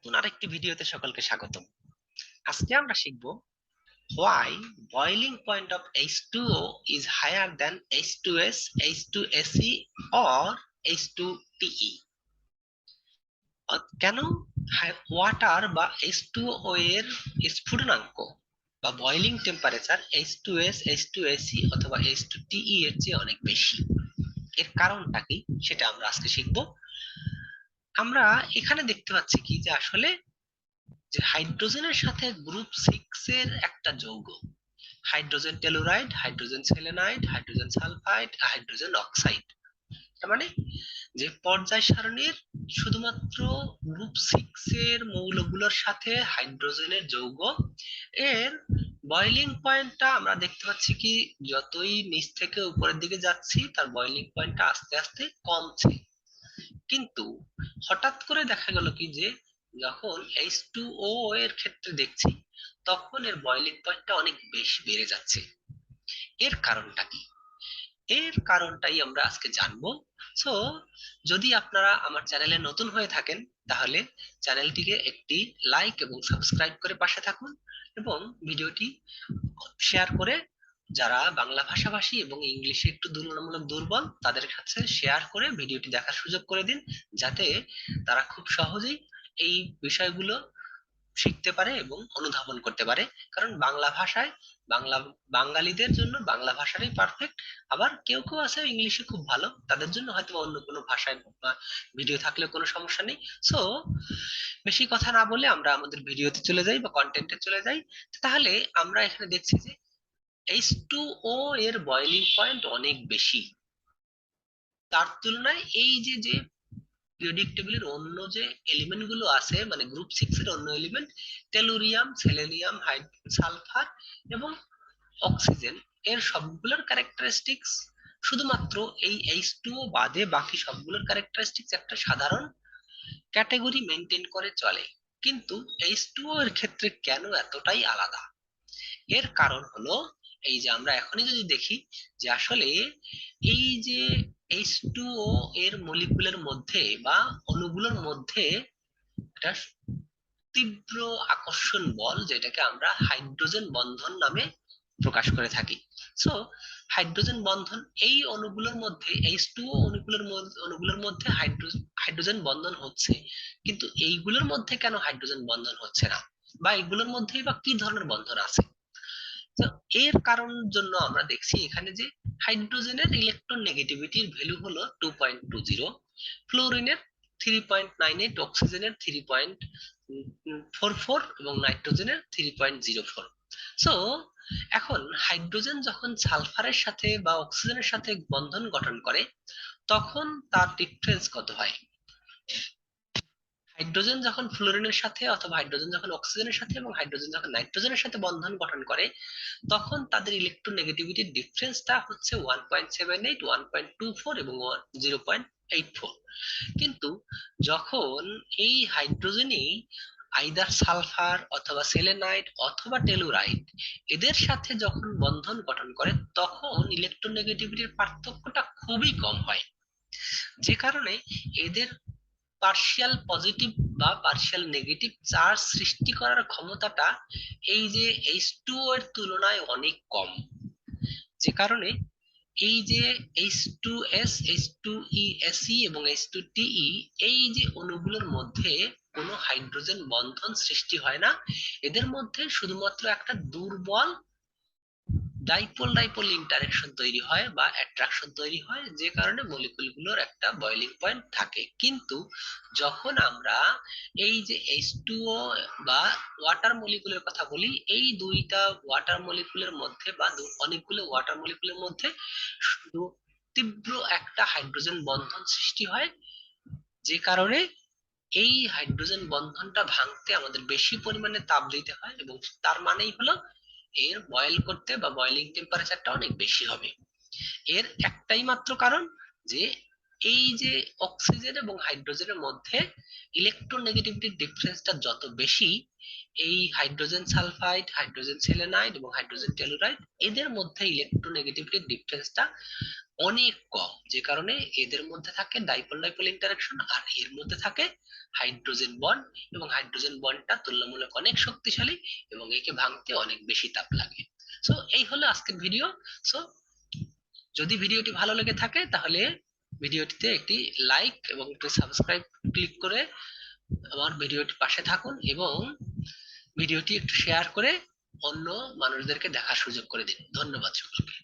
নতুন আরেকটি ভিডিওতে সকলকে স্বাগতম। আজকে আমরা শিখব why boiling point of H2O is higher than H2S, H2SE or H2TE অ- কেন? ওয়াটার বা H2O এর স্ফুটনাঙ্ক বা বয়লিং টেম্পারেচার H2S, H2SE অথবা H2TE এর চেয়ে অনেক বেশি। এর কারণটা কি? সেটা আমরা আজকে শিখব। আমরা এখানে দেখতে পাচ্ছি কি? যে আসলে যে হাইড্রোজেনের সাথে গ্রুপ সিক্স এর একটা যৌগ। Hydrogen telluride, hydrogen selenide, hydrogen sulphide, hydrogen oxide. মানে যে পর্যায় সারণীর শুধুমাত্র গ্রুপ সিক্স এর মৌলগুলোর সাথে হাইড্রোজেনের যৌগ, এর বয়লিং পয়েন্টটা আমরা দেখতে পাচ্ছি কি? যতই নিচ থেকে উপরের দিকে যাচ্ছি, তার বয়লিং পয়েন্টটা আস্তে আস্তে কমছে। কিন্তু হঠাৎ করে দেখা গেল কি যে, যখন এইচ টু ও এর ক্ষেত্রে দেখছি, তখন এর বয়লিং পয়েন্টটা অনেক বেশি বেড়ে যাচ্ছে। এর কারণটা কি? এর কারণটাই আমরা আজকে জানব। সো যদি আপনারা আমার চ্যানেলে নতুন হয়ে থাকেন, তাহলে চ্যানেলটিকে একটি লাইক এবং সাবস্ক্রাইব করে পাশে থাকুন এবং ভিডিওটি শেয়ার করে যারা বাংলা ভাষাভাষী এবং ইংলিশে একটু তুলনামূলক দুর্বল, তাদের কাছে শেয়ার করে ভিডিওটি দেখার সুযোগ করে দিন, যাতে তারা খুব সহজেই এই বিষয়গুলো শিখতে পারে এবং অনুধাবন করতে পারে। কারণ বাংলা ভাষায়, বাংলা, বাঙালিদের জন্য বাংলা ভাষাটাই পারফেক্ট আবার কেউ কেউ আছে ইংলিশে খুব ভালো, তাদের জন্য হয়তো অন্য কোনো ভাষায় ভিডিও থাকলে কোনো সমস্যা নেই। সো বেশি কথা না বলে আমরা আমাদের ভিডিওতে চলে যাই বা কন্টেন্টে চলে যাই। তাহলে আমরা এখানে দেখছি যে এইচ টু ও এর বয়লিং পয়েন্ট অনেক বেশি। তার তুলনায় এই যে যে পিরিয়ডিক টেবিলের অন্য যে এলিমেন্টগুলো আছে মানে গ্রুপ সিক্স এর অন্য এলিমেন্ট টেলুরিয়াম সেলেনিয়াম সালফার এবং অক্সিজেন এর সবগুলোর ক্যারেক্টারিস্টিক্স শুধুমাত্র এই এইচ বাদে বাকি সবগুলোর ক্যারেক্টারিস্টিক্স একটা সাধারণ ক্যাটাগরি মেনটেন করে চলে। কিন্তু এইচ এর ক্ষেত্রে কেন এতটাই আলাদা? এর কারণ হলো এই যে আমরা এখনই যদি দেখি যে আসলে এই যে এইচ টু ও এর মলিকুলের মধ্যে বা অণুগুলোর মধ্যে একটা তীব্র আকর্ষণ বল যেটাকে আমরা হাইড্রোজেন বন্ধন নামে প্রকাশ করে থাকি। সো হাইড্রোজেন বন্ধন এই অণুগুলোর মধ্যে এইচ টু ও অণুগুলোর মধ্যে অণুগুলোর মধ্যে হাইড্রোজেন বন্ধন হচ্ছে, কিন্তু এইগুলোর মধ্যে কেন হাইড্রোজেন বন্ধন হচ্ছে না? বা এগুলোর মধ্যেই বা কি ধরনের বন্ধন আছে? এর কারণ জন্য আমরা দেখছি এখানে যে হাইড্রোজেনের ইলেকট্রন নেগেটিভিটির ভ্যালু হলো টু পয়েন্ট টু জিরো ফ্লোরিনের থ্রি পয়েন্ট নাইন এইট অক্সিজেনের থ্রি পয়েন্ট ফোর ফোর এবং নাইট্রোজেনের three point zero four so এখন হাইড্রোজেন যখন সালফারের সাথে বা অক্সিজেনের সাথে বন্ধন গঠন করে, তখন তার ডিফারেন্স কত হয়? হাইড্রোজেন যখন ফ্লোরিনের সাথে অথবা হাইড্রোজেন যখন অক্সিজেনের সাথে এবং হাইড্রোজেন যখন নাইট্রোজেনের সাথে বন্ধন গঠন করে, তখন তাদের ইলেকট্রোনেগেটিভিটির ডিফারেন্সটা হচ্ছে one point seven eight one point two four এবং জিরো পয়েন্ট এইট ফোর কিন্তু যখন এই হাইড্রোজেনই আইদার সালফার অথবা সেলেনাইট অথবা টেলুরাইট, এদের সাথে যখন বন্ধন গঠন করে, তখন ইলেকট্রোনেগেটিভিটির পার্থক্যটা খুবই কম হয়। যে কারণে এদের পার্শিয়াল পজিটিভ বা পার্শিয়াল নেগেটিভ চার্জ সৃষ্টি করার ক্ষমতাটা এই যে এইচ টু এর তুলনায় অনেক কম। যে কারণে এই যে H two S H two E এবং এইচ টু টিই এই যে অণুগুলোর মধ্যে কোনো হাইড্রোজেন বন্ধন সৃষ্টি হয় না। এদের মধ্যে শুধুমাত্র একটা দুর্বল ডাইপোল ডাইপোল ইন্টারেকশন তৈরি হয় বা অ্যাট্রাকশন তৈরি হয়, যে কারণে মলিকুলগুলোর একটা বয়লিং পয়েন্ট থাকে। কিন্তু যখন আমরা এই যে H2O বা ওয়াটার মলিকুলের কথা বলি, এই দুইটা ওয়াটার মলিকুলের মধ্যে বা অনেকগুলো ওয়াটার মলিকুলের মধ্যে তীব্র একটা হাইড্রোজেন বন্ধন সৃষ্টি হয়, যে কারণে এই হাইড্রোজেন বন্ধনটা ভাঙতে আমাদের বেশি পরিমাণে তাপ দিতে হয় এবং তার মানেই হলো এর বয়েল করতে বা বয়েলিং টেম্পারেচারটা অনেক বেশি হবে। এর একটাই মাত্র কারণ যে, এই যে অক্সিজেন এবং হাইড্রোজেনের মধ্যে ইলেকট্রোনেগেটিভিটির ডিফারেন্সটা যত বেশি, এই হাইড্রোজেন সালফাইড হাইড্রোজেন সেলেনাইড এবং হাইড্রোজেন টেলোরাইড এদের মধ্যে ইলেকট্রোনেগেটিভিটির ডিফারেন্সটা অনেক কম, যে কারণে এদের মধ্যে থাকে ডাইপোল ডাইপোল ইন্টারাকশন আর এর মধ্যে থাকে হাইড্রোজেন বন্ড এবং হাইড্রোজেন বন্ডটা তুলনামূলক অনেক শক্তিশালী এবং একে ভাঙতে অনেক বেশি তাপ লাগে। সো এই হলো আজকের ভিডিও সো যদি ভিডিওটি ভালো লেগে থাকে, তাহলে ভিডিওটিতে একটি লাইক এবং একটি সাবস্ক্রাইব ক্লিক করে আমার ভিডিওটি পাশে থাকুন এবং ভিডিওটি একটু শেয়ার করে অন্য মানুষদেরকে দেখার সুযোগ করে দিন। ধন্যবাদ সকলকে।